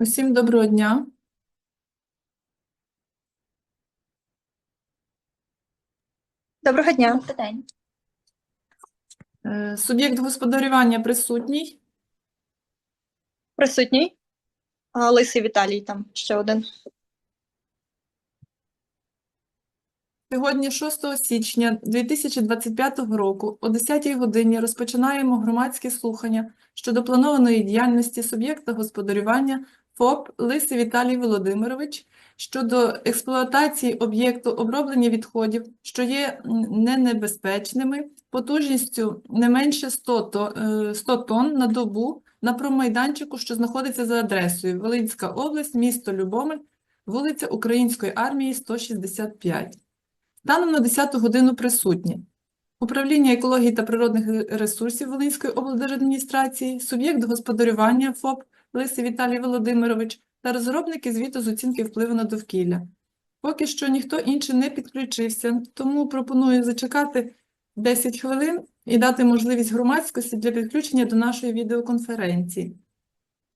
Усім доброго дня. Доброго дня. Добрий день. Е, Суб'єкт господарювання присутній. Присутній. А, Лисий Віталій там ще один. Сьогодні, 6 січня 2025 року, о 10 годині розпочинаємо громадські слухання щодо планованої діяльності суб'єкта господарювання ФОП Лисий Віталій Володимирович щодо експлуатації об'єкту оброблення відходів, що є ненебезпечними, потужністю не менше 100 то- е, 100 тонн на добу на промайданчику, що знаходиться за адресою Волинська область, місто Любомель, вулиця Української армії, 165. Станом на 10 годину присутні Управління екології та природних ресурсів Волинської облдержадміністрації, суб'єкт господарювання ФОП Лисий Віталій Володимирович та розробники звіту з оцінки впливу на довкілля. Поки що ніхто інший не підключився, тому пропоную зачекати 10 хвилин і дати можливість громадськості для підключення до нашої відеоконференції.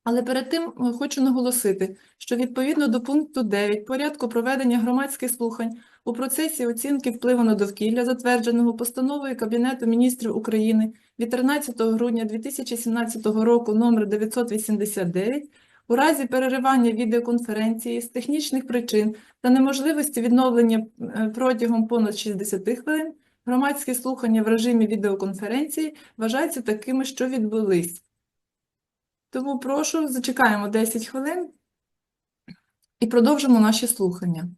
Але перед тим е, хочу наголосити, що відповідно до пункту 9 порядку проведення громадських слухань у процесі оцінки впливу на довкілля, затвердженого постановою Кабінету міністрів України від 13 грудня 2017 року номер 989, у разі переривання відеоконференції з технічних причин та неможливості відновлення е, протягом понад 60 хвилин, громадські слухання в режимі відеоконференції вважаються такими, що відбулись. Тому прошу, зачекаємо 10 хвилин і продовжимо наші слухання.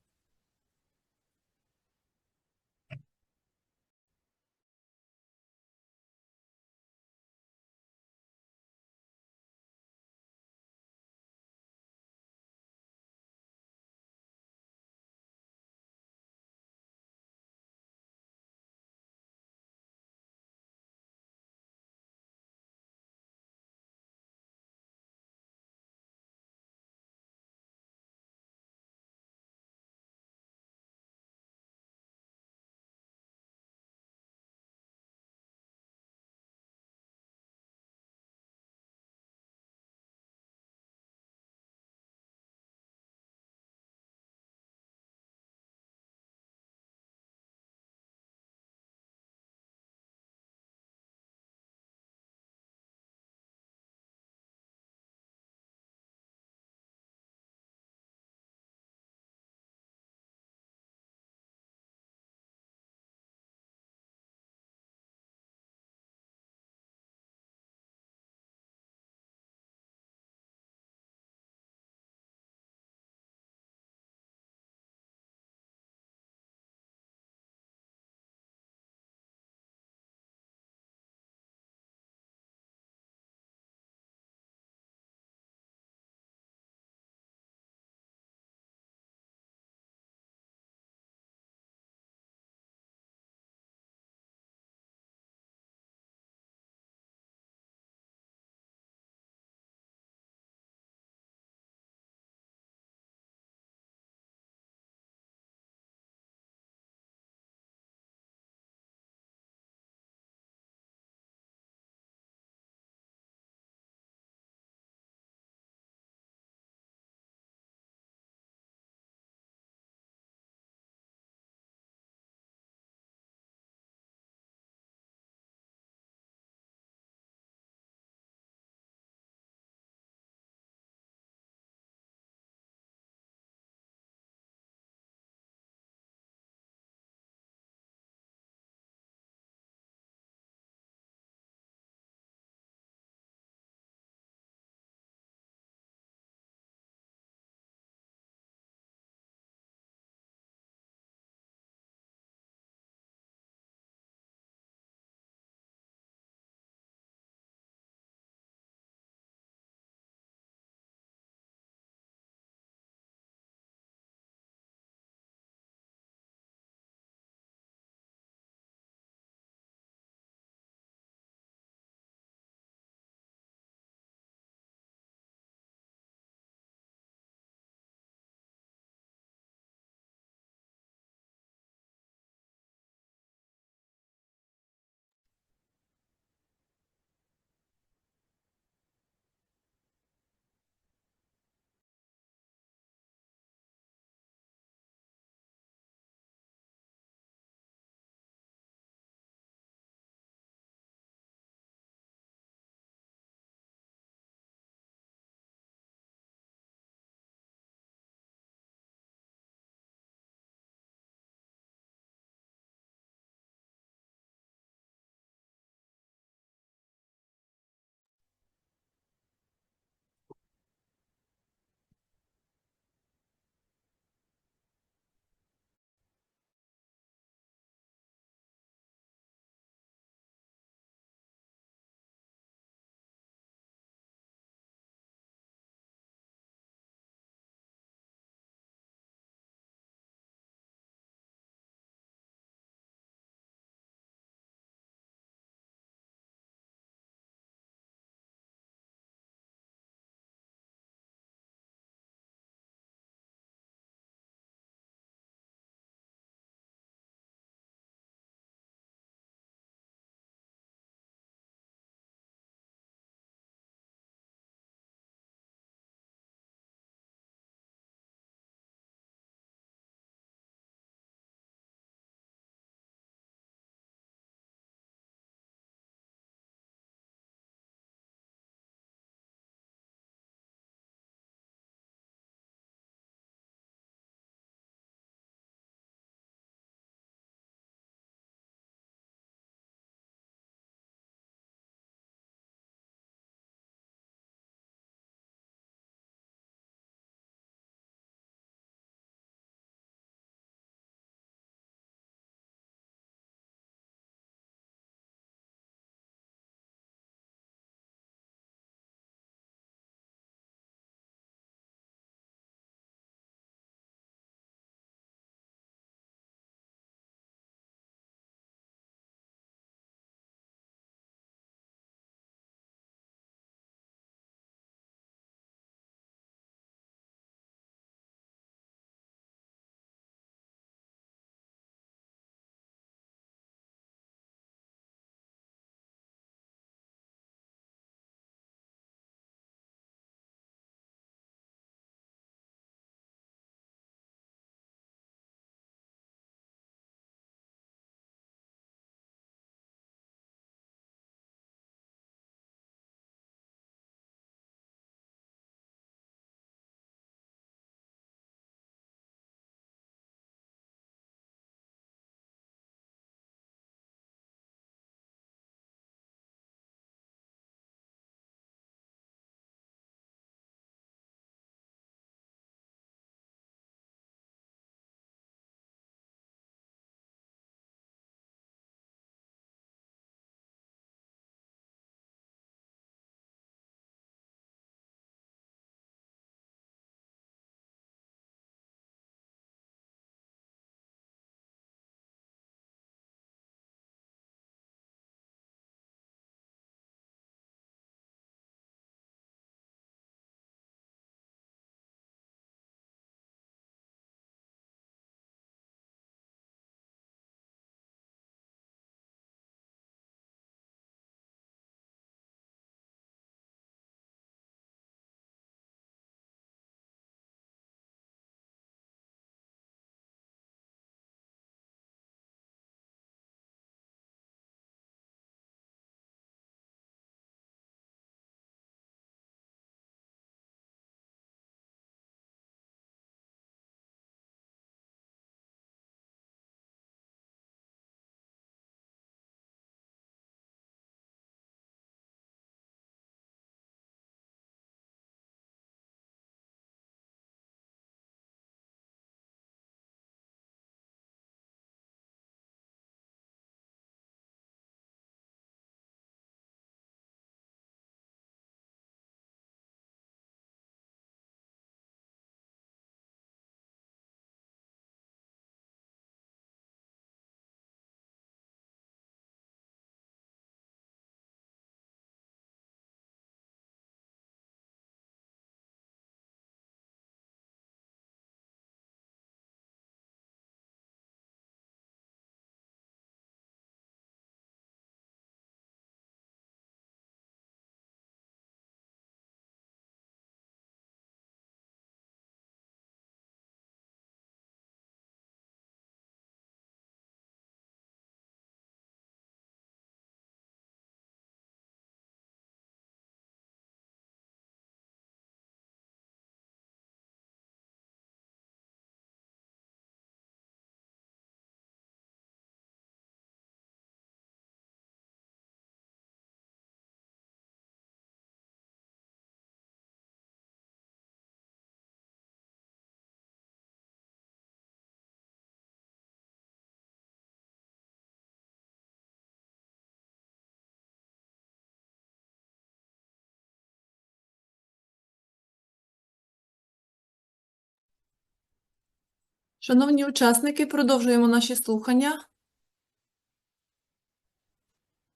Шановні учасники, продовжуємо наші слухання.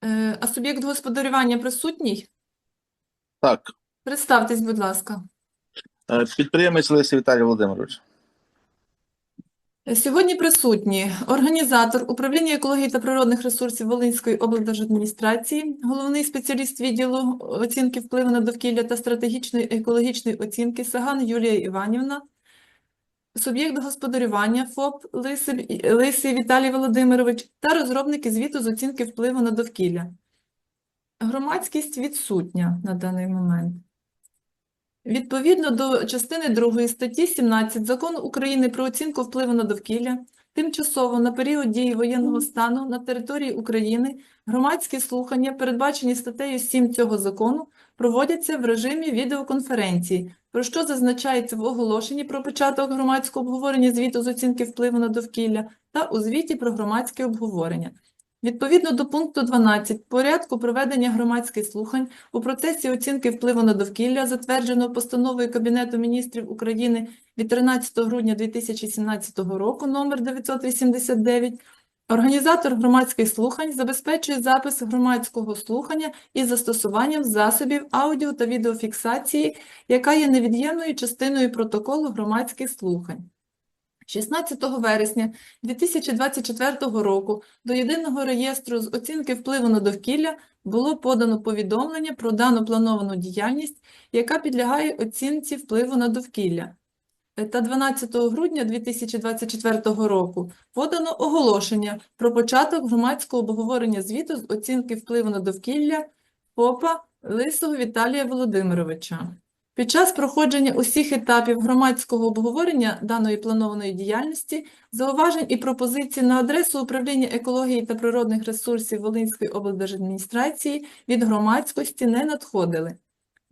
Е, А суб'єкт господарювання присутній? Так, Представтесь, будь ласка. е, підприємець Лисий Віталій Володимирович. Е, Сьогодні присутні організатор управління екології та природних ресурсів Волинської облдержадміністрації, головний спеціаліст відділу оцінки впливу на довкілля та стратегічної екологічної оцінки Саган Юлія Іванівна, суб'єкт господарювання ФОП Лисий, Лисий Віталій Володимирович та розробники звіту з оцінки впливу на довкілля. Громадськість відсутня на даний момент. Відповідно до частини 2 статті 17 Закону України про оцінку впливу на довкілля, тимчасово на період дії воєнного стану на території України громадські слухання, передбачені статтею 7 цього закону, проводяться в режимі відеоконференції, про що зазначається в оголошенні про початок громадського обговорення звіту з оцінки впливу на довкілля та у звіті про громадське обговорення. Відповідно до пункту 12 порядку проведення громадських слухань у процесі оцінки впливу на довкілля, затвердженого постановою Кабінету міністрів України від 13 грудня 2017 року номер 989, організатор громадських слухань забезпечує запис громадського слухання із застосуванням засобів аудіо та відеофіксації, яка є невід'ємною частиною протоколу громадських слухань. 16 вересня 2024 року до Єдиного реєстру з оцінки впливу на довкілля було подано повідомлення про дану плановану діяльність, яка підлягає оцінці впливу на довкілля. Та 12 грудня 2024 року подано оголошення про початок громадського обговорення звіту з оцінки впливу на довкілля ФОПа Лисого Віталія Володимировича. Під час проходження усіх етапів громадського обговорення даної планованої діяльності зауважень і пропозицій на адресу управління екології та природних ресурсів Волинської облдержадміністрації від громадськості не надходили.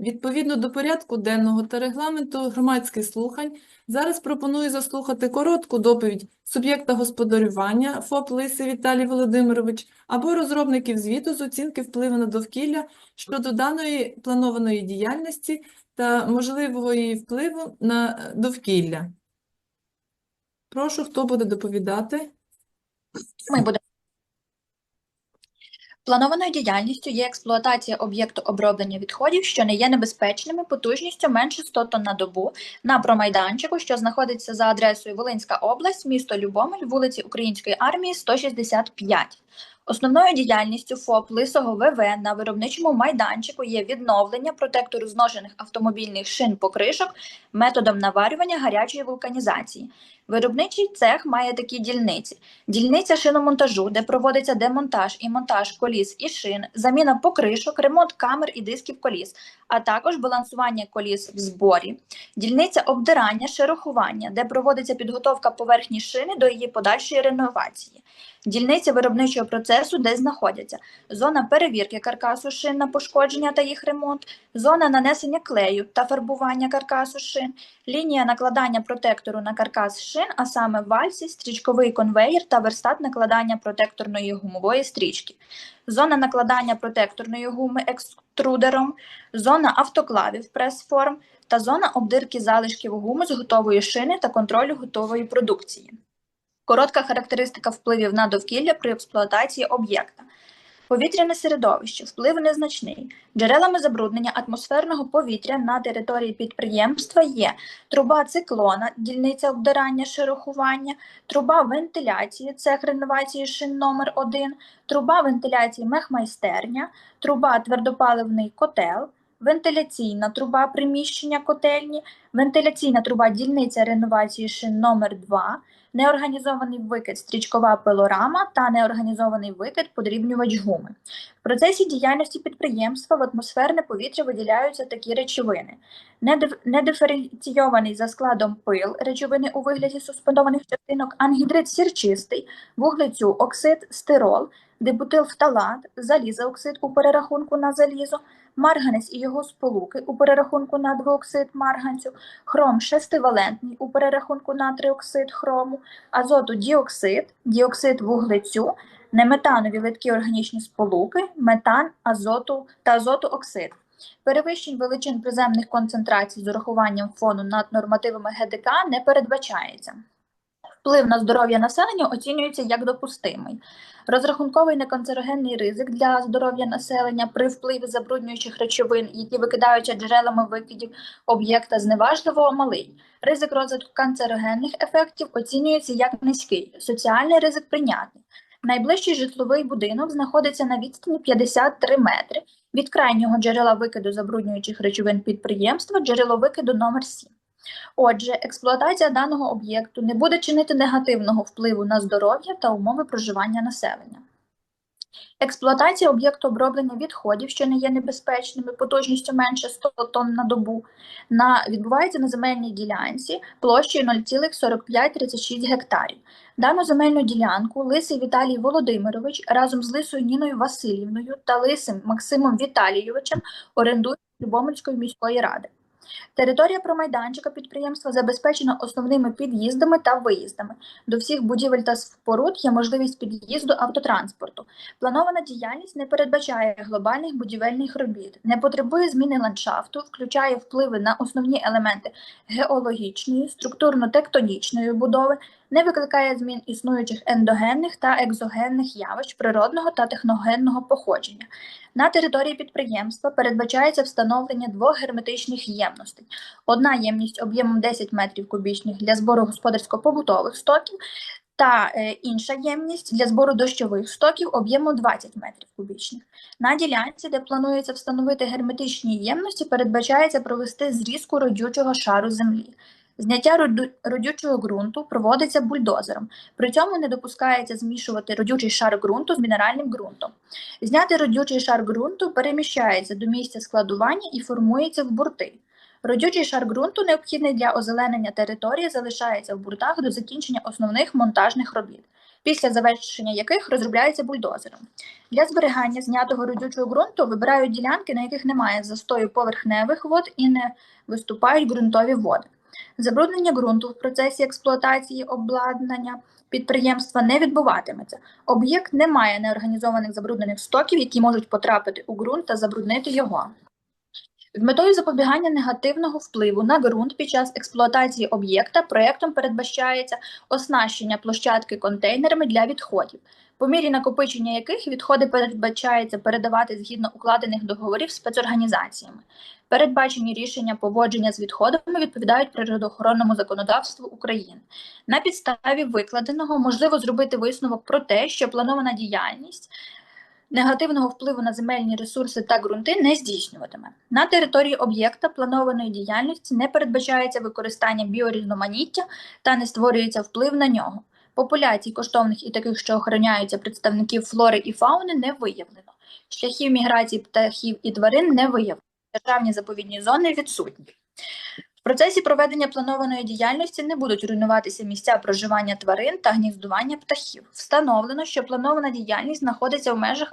Відповідно до порядку денного та регламенту громадських слухань, зараз пропоную заслухати коротку доповідь суб'єкта господарювання ФОП Лиси Віталій Володимирович або розробників звіту з оцінки впливу на довкілля щодо даної планованої діяльності та можливого її впливу на довкілля. Прошу, хто буде доповідати? Ми будемо. Планованою діяльністю є експлуатація об'єкту оброблення відходів, що не є небезпечними, потужністю менше 100 тонн на добу на промайданчику, що знаходиться за адресою Волинська область, місто Любомель, вулиці Української армії, 165. Основною діяльністю ФОП Лисого ВВ на виробничому майданчику є відновлення протектору зношених автомобільних шин покришок методом наварювання гарячої вулканізації. Виробничий цех має такі дільниці: дільниця шиномонтажу, де проводиться демонтаж і монтаж коліс і шин, заміна покришок, ремонт камер і дисків коліс, а також балансування коліс в зборі, дільниця обдирання, шерохування, де проводиться підготовка поверхні шини до її подальшої реновації. Дільниця виробничого процесу, де знаходяться зона перевірки каркасу шин на пошкодження та їх ремонт, зона нанесення клею та фарбування каркасу шин, лінія накладання протектору на каркас шин, а саме вальсі, стрічковий конвеєр та верстат накладання протекторної гумової стрічки, зона накладання протекторної гуми екструдером, зона автоклавів прес-форм та зона обдирки залишків гуми з готової шини та контролю готової продукції. Коротка характеристика впливів на довкілля при експлуатації об'єкта. Повітряне середовище, вплив незначний. Джерелами забруднення атмосферного повітря на території підприємства є труба циклона, дільниця обдирання шерохування, труба вентиляції, цех реновації шин номер 1 труба вентиляції мехмайстерня, труба твердопаливний котел, вентиляційна труба приміщення котельні, вентиляційна труба дільниця реновації шин номер 2 неорганізований викид стрічкова пилорама та неорганізований викид подрібнювач гуми. В процесі діяльності підприємства в атмосферне повітря виділяються такі речовини: Недиф- недиференційований за складом пил, речовини у вигляді суспендованих частинок, ангідрид сірчистий, вуглецю оксид, стирол, дибутилфталат, залізооксид у перерахунку на залізо, марганець і його сполуки у перерахунку на двооксид марганцю, хром шестивалентний у перерахунку на триоксид хрому, азоту діоксид, діоксид вуглецю, неметанові литкі органічні сполуки, метан, азоту та азотооксид. Перевищень величин приземних концентрацій з урахуванням фону над нормативами ГДК не передбачається. Вплив на здоров'я населення оцінюється як допустимий. Розрахунковий неканцерогенний ризик для здоров'я населення при впливі забруднюючих речовин, які викидаються джерелами викидів об'єкта, зневажливо малий. Ризик розвитку канцерогенних ефектів оцінюється як низький, соціальний ризик прийнятний. Найближчий житловий будинок знаходиться на відстані 53 метри від крайнього джерела викиду забруднюючих речовин підприємства, джерело викиду номер 7. Отже, експлуатація даного об'єкту не буде чинити негативного впливу на здоров'я та умови проживання населення. Експлуатація об'єкту оброблення відходів, що не є небезпечними, потужністю менше 100 тонн на добу, на, відбувається на земельній ділянці площею 0,4536 гектарів. Дану земельну ділянку Лисий Віталій Володимирович разом з Лисою Ніною Васильівною та Лисим Максимом Віталійовичем орендують Любомельської міської ради. Територія промайданчика підприємства забезпечена основними під'їздами та виїздами. До всіх будівель та споруд є можливість під'їзду автотранспорту. Планована діяльність не передбачає глобальних будівельних робіт, не потребує зміни ландшафту, включає впливи на основні елементи геологічної, структурно-тектонічної будови, не викликає змін існуючих ендогенних та екзогенних явищ природного та техногенного походження. На території підприємства передбачається встановлення двох герметичних ємностей. Одна ємність об'ємом 10 метрів кубічних для збору господарсько-побутових стоків та е, інша ємність для збору дощових стоків об'ємом 20 метрів кубічних. На ділянці, де планується встановити герметичні ємності, передбачається провести зрізку родючого шару землі. Зняття родючого ґрунту проводиться бульдозером. При цьому не допускається змішувати родючий шар ґрунту з мінеральним ґрунтом. Зняти родючий шар ґрунту переміщається до місця складування і формується в бурти. Родючий шар ґрунту, необхідний для озеленення території, залишається в буртах до закінчення основних монтажних робіт, після завершення яких розробляється бульдозером. Для зберігання знятого родючого ґрунту вибирають ділянки, на яких немає застою поверхневих вод і не виступають ґрунтові води. Забруднення ґрунту в процесі експлуатації обладнання підприємства не відбуватиметься. Об'єкт не має неорганізованих забруднених стоків, які можуть потрапити у ґрунт та забруднити його. З метою запобігання негативного впливу на ґрунт під час експлуатації об'єкта проектом передбачається оснащення площадки контейнерами для відходів, по мірі накопичення яких відходи передбачається передавати згідно укладених договорів спецорганізаціями. Передбачені рішення поводження з відходами відповідають природоохоронному законодавству України. На підставі викладеного можливо зробити висновок про те, що планована діяльність негативного впливу на земельні ресурси та ґрунти не здійснюватиме. На території об'єкта планованої діяльності не передбачається використання біорізноманіття та не створюється вплив на нього. Популяцій коштовних і таких, що охороняються представників флори і фауни, не виявлено. Шляхів міграції птахів і тварин не виявлено. Державні заповідні зони відсутні. Процесі проведення планованої діяльності не будуть руйнуватися місця проживання тварин та гніздування птахів. Встановлено, що планована діяльність знаходиться в межах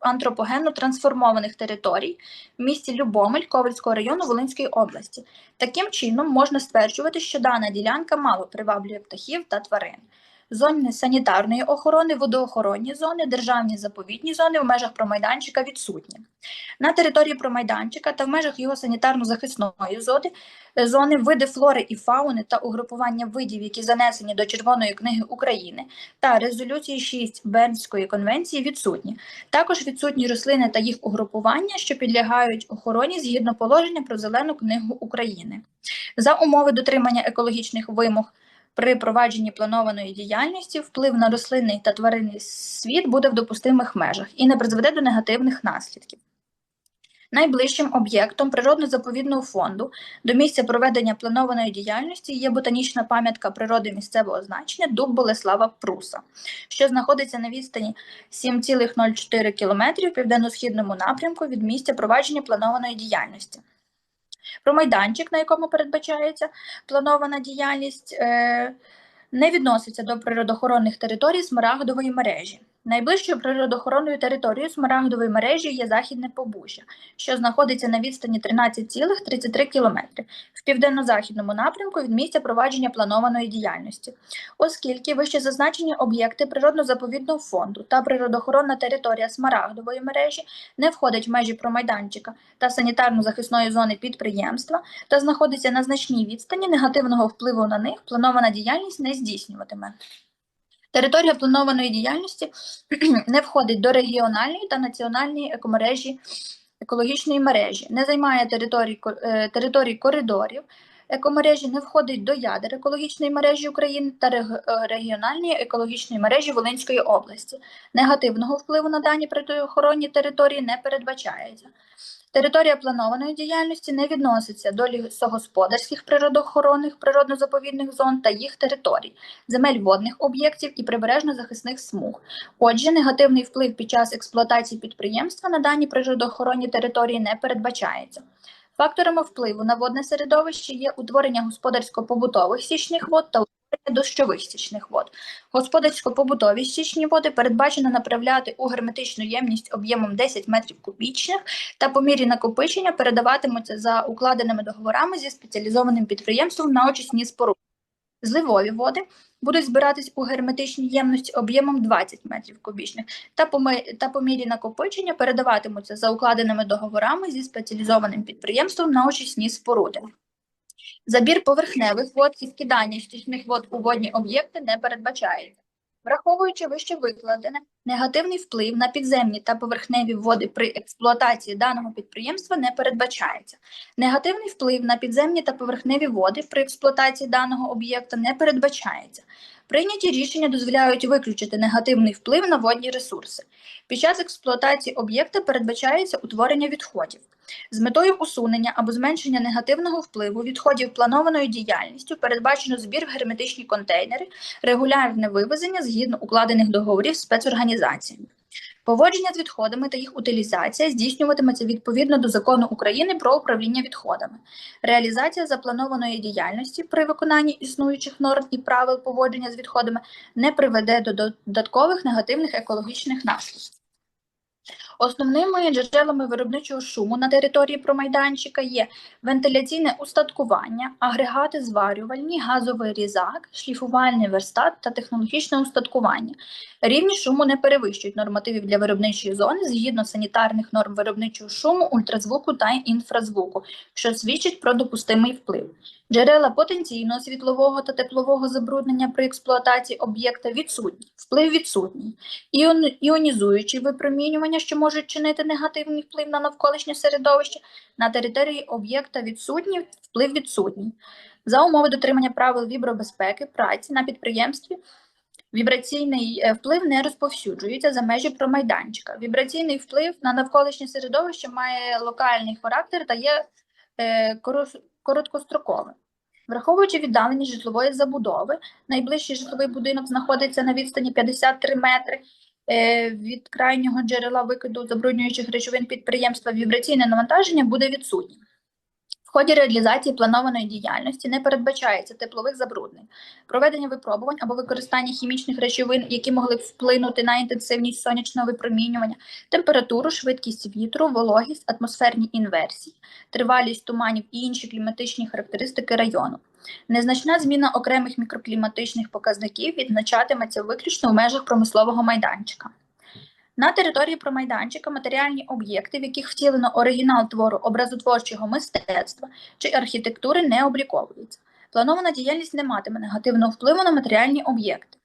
антропогенно трансформованих територій в місті Любомель Ковальського району Волинської області. Таким чином можна стверджувати, що дана ділянка мало приваблює птахів та тварин. Зони санітарної охорони, водоохоронні зони, державні заповідні зони в межах промайданчика відсутні. На території промайданчика та в межах його санітарно-захисної зони, зони види флори і фауни та угрупування видів, які занесені до Червоної книги України та резолюції 6 Бернської конвенції відсутні. Також відсутні рослини та їх угрупування, що підлягають охороні згідно положення про зелену книгу України. За умови дотримання екологічних вимог при провадженні планованої діяльності вплив на рослинний та тваринний світ буде в допустимих межах і не призведе до негативних наслідків. Найближчим об'єктом природно-заповідного фонду до місця проведення планованої діяльності є ботанічна пам'ятка природи місцевого значення Дуб Болеслава Пруса, що знаходиться на відстані 7,04 км в південно-східному напрямку від місця провадження планованої діяльності. Про майданчик, на якому передбачається планована діяльність, е, не відноситься до природоохоронних територій Смарагдової мережі. Найближчою природоохоронною територією Смарагдової мережі є Західне Побужжя, що знаходиться на відстані 13,33 км в південно-західному напрямку від місця провадження планованої діяльності. Оскільки вище зазначені об'єкти природно-заповідного фонду та природоохоронна територія Смарагдової мережі не входять в межі промайданчика та санітарно-захисної зони підприємства та знаходиться на значній відстані, негативного впливу на них планована діяльність не здійснюватиме. Територія планованої діяльності не входить до регіональної та національної екомережі екологічної мережі, не займає територій, е, територій коридорів екомережі, не входить до ядер екологічної мережі України та е, регіональної екологічної мережі Волинської області. Негативного впливу на дані природоохоронні території не передбачається. Територія планованої діяльності не відноситься до лісогосподарських природоохоронних природно-заповідних зон та їх територій, земель водних об'єктів і прибережно-захисних смуг. Отже, негативний вплив під час експлуатації підприємства на дані природоохоронні території не передбачається. Факторами впливу на водне середовище є утворення господарсько-побутових стічних вод та утворення дощових стічних вод. Господарсько-побутові стічні води передбачено направляти у герметичну ємність об'ємом 10 метрів кубічних та по мірі накопичення передаватимуться за укладеними договорами зі спеціалізованим підприємством на очисні споруди. Зливові води будуть збиратись у герметичній ємності об'ємом 20 метрів кубічних та по, та по мірі накопичення передаватимуться за укладеними договорами зі спеціалізованим підприємством на очисні споруди. Забір поверхневих вод і скидання стічних вод у водні об'єкти не передбачається. Враховуючи вище викладене, негативний вплив на підземні та поверхневі води при експлуатації даного підприємства не передбачається. Негативний вплив на підземні та поверхневі води при експлуатації даного об'єкта не передбачається. Прийняті рішення дозволяють виключити негативний вплив на водні ресурси. Під час експлуатації об'єкта передбачається утворення відходів. З метою усунення або зменшення негативного впливу відходів планованою діяльністю передбачено збір в герметичні контейнери, регулярне вивезення згідно укладених договорів спецорганізаціями. Поводження з відходами та їх утилізація здійснюватиметься відповідно до закону України про управління відходами. Реалізація запланованої діяльності при виконанні існуючих норм і правил поводження з відходами не приведе до додаткових негативних екологічних наслідків. Основними джерелами виробничого шуму на території промайданчика є вентиляційне устаткування, агрегати зварювальні, газовий різак, шліфувальний верстат та технологічне устаткування. Рівні шуму не перевищують нормативів для виробничої зони згідно санітарних норм виробничого шуму, ультразвуку та інфразвуку, що свідчить про допустимий вплив. Джерела потенційного світлового та теплового забруднення при експлуатації об'єкта відсутні, вплив відсутній. Іон, іонізуючі випромінювання, що можуть чинити негативний вплив на навколишнє середовище, на території об'єкта відсутні, вплив відсутній. За умови дотримання правил вібробезпеки праці на підприємстві Вібраційний е, вплив не розповсюджується за межі промайданчика. Вібраційний вплив на навколишнє середовище має локальний характер та є е, короткостроковим. Враховуючи віддаленість житлової забудови, найближчий житловий будинок знаходиться на відстані 53 метри е, від крайнього джерела викиду забруднюючих речовин підприємства, вібраційне навантаження буде відсутнє. Ході реалізації планованої діяльності не передбачається теплових забруднень, проведення випробувань або використання хімічних речовин, які могли б вплинути на інтенсивність сонячного випромінювання, температуру, швидкість вітру, вологість, атмосферні інверсії, тривалість туманів і інші кліматичні характеристики району. Незначна зміна окремих мікрокліматичних показників відзначатиметься виключно в межах промислового майданчика. На території промайданчика матеріальні об'єкти, в яких втілено оригінал твору образотворчого мистецтва чи архітектури, не обліковуються. Планована діяльність не матиме негативного впливу на матеріальні об'єкти.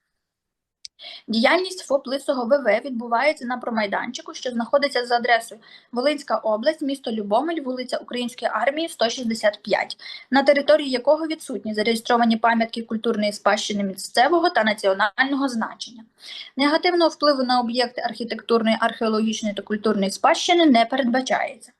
Діяльність ФОП Лисого ВВ відбувається на промайданчику, що знаходиться за адресою Волинська область, місто Любомель, вулиця Української армії, 165, на території якого відсутні зареєстровані пам'ятки культурної спадщини місцевого та національного значення. Негативного впливу на об'єкти архітектурної, археологічної та культурної спадщини не передбачається.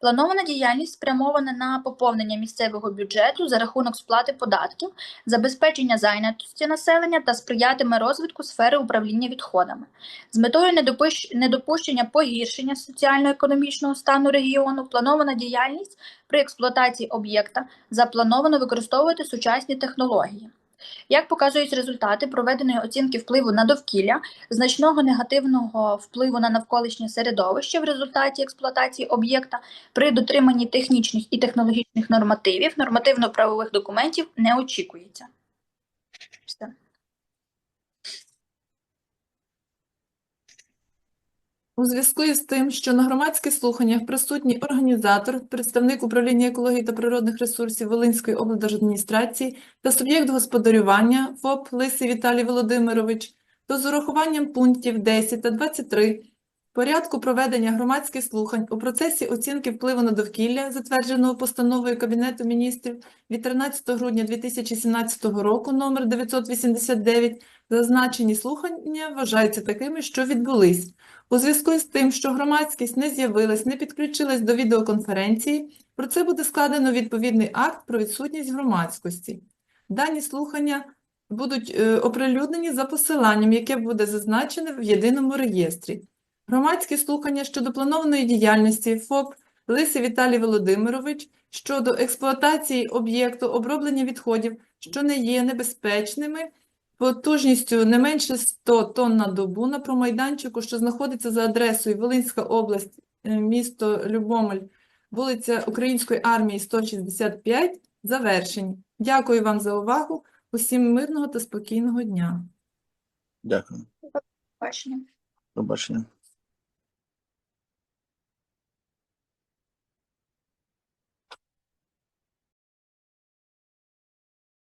Планована діяльність спрямована на поповнення місцевого бюджету за рахунок сплати податків, забезпечення зайнятості населення та сприятиме розвитку сфери управління відходами. З метою недопущення погіршення соціально-економічного стану регіону планована діяльність при експлуатації об'єкта заплановано використовувати сучасні технології. Як показують результати проведеної оцінки впливу на довкілля, значного негативного впливу на навколишнє середовище в результаті експлуатації об'єкта при дотриманні технічних і технологічних нормативів, нормативно-правових документів не очікується. У зв'язку із тим, що на громадських слуханнях присутній організатор, представник управління екології та природних ресурсів Волинської облдержадміністрації та суб'єкт господарювання ФОП Лисий Віталій Володимирович, то з урахуванням пунктів 10 та 23 порядку проведення громадських слухань у процесі оцінки впливу на довкілля, затвердженого постановою Кабінету міністрів від 13 грудня 2017 року номер 989, зазначені слухання вважаються такими, що відбулись. У зв'язку з тим, що громадськість не з'явилась, не підключилась до відеоконференції, про це буде складено відповідний акт про відсутність громадськості. Дані слухання будуть е, оприлюднені за посиланням, яке буде зазначене в єдиному реєстрі. Громадські слухання щодо планованої діяльності ФОП Лисий Віталій Володимирович щодо експлуатації об'єкту оброблення відходів, що не є небезпечними, потужністю не менше 100 тонн на добу на промайданчику, що знаходиться за адресою Волинська область, е, місто Любомель, вулиця Української армії 165, завершені. Дякую вам за увагу. Усім мирного та спокійного дня. Дякую. Побачення. Побачення.